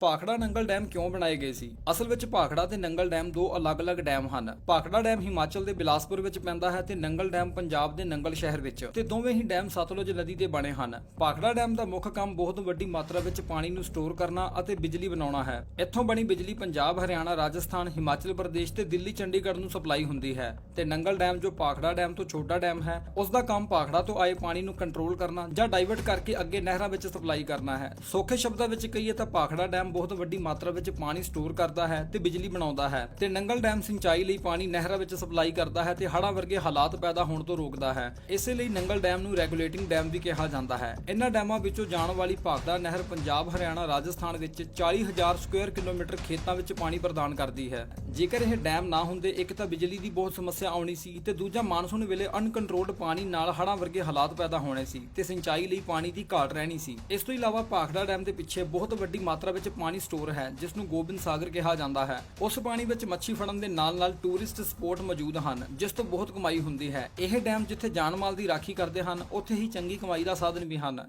Bhakra Nangal dam ਕਿਉਂ ਬਣਾਏ ਗਏ ਸੀ? ਅਸਲ ਵਿੱਚ ਭਾਖੜਾ ਤੇ ਨੰਗਲ ਡੈਮ ਦੋ ਅਲੱਗ-ਅਲੱਗ ਡੈਮ ਹਨ। ਭਾਖੜਾ ਡੈਮ ਹਿਮਾਚਲ ਦੇ ਬਿਲਾਸਪੁਰ ਵਿੱਚ ਪੈਂਦਾ ਹੈ ਤੇ ਨੰਗਲ ਡੈਮ ਪੰਜਾਬ ਦੇ ਨੰਗਲ ਸ਼ਹਿਰ ਵਿੱਚ। ਤੇ ਦੋਵੇਂ ਹੀ ਡੈਮ ਸਤਲੁਜ ਨਦੀ ਦੇ ਬਣੇ ਹਨ। ਭਾਖੜਾ ਡੈਮ ਦਾ ਮੁੱਖ ਕੰਮ ਬਹੁਤ ਵੱਡੀ ਮਾਤਰਾ ਵਿੱਚ ਪਾਣੀ ਨੂੰ ਸਟੋਰ ਕਰਨਾ ਅਤੇ ਬਿਜਲੀ ਬਣਾਉਣਾ ਹੈ। ਇੱਥੋਂ ਬਣੀ ਬਿਜਲੀ ਪੰਜਾਬ, ਹਰਿਆਣਾ, ਰਾਜਸਥਾਨ, ਹਿਮਾਚਲ ਪ੍ਰਦੇਸ਼ ਤੇ ਦਿੱਲੀ, ਚੰਡੀਗੜ੍ਹ ਨੂੰ ਸਪਲਾਈ ਹੁੰਦੀ ਹੈ। ਤੇ ਨੰਗਲ ਡੈਮ ਜੋ ਭਾਖੜਾ ਡੈਮ ਤੋਂ ਛੋਟਾ ਡੈਮ ਹੈ ਉਸ ਦਾ ਕੰਮ ਭਾਖੜਾ ਤੋਂ ਆਏ ਪਾਣੀ ਨੂੰ ਕੰਟਰੋਲ ਕਰਨਾ ਜਾਂ ਡਾਇਵਰਟ ਕਰਕੇ ਅੱਗੇ ਨਹਿਰਾਂ ਵਿੱਚ ਸਪਲਾਈ ਕਰਨਾ ਹੈ। ਸੌਖੇ ਸ਼ਬਦਾਂ ਵਿੱਚ ਕਹੀਏ ਤਾਂ ਭਾਖੜਾ ਡੈਮ ਬਹੁਤ ਵੱਡੀ ਮਾਤਰਾ ਵਿੱਚ ਪਾਣੀ ਸਟੋਰ ਕਰਦਾ ਹੈ ਤੇ ਬਿਜਲੀ ਬਣਾਉਂਦਾ ਹੈ ਤੇ ਨੰਗਲ ਡੈਮ ਸਿੰਚਾਈ ਲਈ ਪਾਣੀ ਨਹਿਰਾਂ ਵਿੱਚ ਸਪਲਾਈ ਕਰਦਾ ਹੈ ਤੇ ਹੜ੍ਹਾਂ ਵਰਗੇ ਹਾਲਾਤ ਪੈਦਾ ਹੋਣ ਤੋਂ ਰੋਕਦਾ ਹੈ। ਇਸੇ ਲਈ ਨੰਗਲ ਡੈਮ ਨੂੰ ਰੈਗੂਲੇਟਿੰਗ ਡੈਮ ਵੀ ਕਿਹਾ ਜਾਂਦਾ ਹੈ। ਇਹਨਾਂ ਡੈਮਾਂ ਵਿੱਚੋਂ ਜਾਣ ਵਾਲੀ ਭਾਖੜਾ ਨਹਿਰ ਪੰਜਾਬ, ਹਰਿਆਣਾ, ਰਾਜਸਥਾਨ ਵਿੱਚ 40000 ਸਕੁਅਰ ਕਿਲੋਮੀਟਰ ਖੇਤਾਂ ਵਿੱਚ ਪਾਣੀ ਪ੍ਰਦਾਨ ਕਰਦੀ ਹੈ। ਜੇਕਰ ਇਹ ਡੈਮ ਨਾ ਹੁੰਦੇ, ਇੱਕ ਤਾਂ ਬਿਜਲੀ ਦੀ ਬਹੁਤ ਸਮੱਸਿਆ ਆਉਣੀ ਸੀ ਤੇ ਦੂਜਾ ਮਾਨਸੂਨ ਵੇਲੇ ਅਨਕੰਟਰੋਲਡ ਪਾਣੀ ਨਾਲ ਹੜ੍ਹਾਂ ਵਰਗੇ ਹਾਲਾਤ ਪੈਦਾ ਹੋਣੇ ਸੀ ਤੇ ਸਿੰਚਾਈ ਲਈ ਪਾਣੀ ਦੀ ਘਾਟ ਰਹਿਣੀ ਸੀ। ਇਸ ਤੋਂ ਇਲਾਵਾ ਭਾਖੜਾ ਡੈਮ ਦੇ ਪਿੱਛੇ ਬਹੁਤ ਵੱਡੀ ਮਾਤਰਾ ਵਿੱਚ ਪਾਣੀ ਸਟੋਰ ਹੈ ਜਿਸ ਨੂੰ ਗੋਬਿੰਦ ਸਾਗਰ ਕਿਹਾ ਜਾਂਦਾ ਹੈ। ਉਸ ਪਾਣੀ ਵਿੱਚ ਮੱਛੀ ਫੜਨ ਦੇ ਨਾਲ-ਨਾਲ ਟੂਰਿਸਟ ਸਪੋਟ ਮੌਜੂਦ ਹਨ, ਜਿਸ ਤੋਂ ਬਹੁਤ ਕਮਾਈ ਹੁੰਦੀ ਹੈ। ਇਹ ਡੈਮ ਜਿੱਥੇ ਜਾਨ ਮਾਲ ਦੀ ਰਾਖੀ ਕਰਦੇ ਹਨ, ਉੱਥੇ ਹੀ ਚੰਗੀ ਕਮਾਈ ਦਾ ਸਾਧਨ ਵੀ ਹਨ।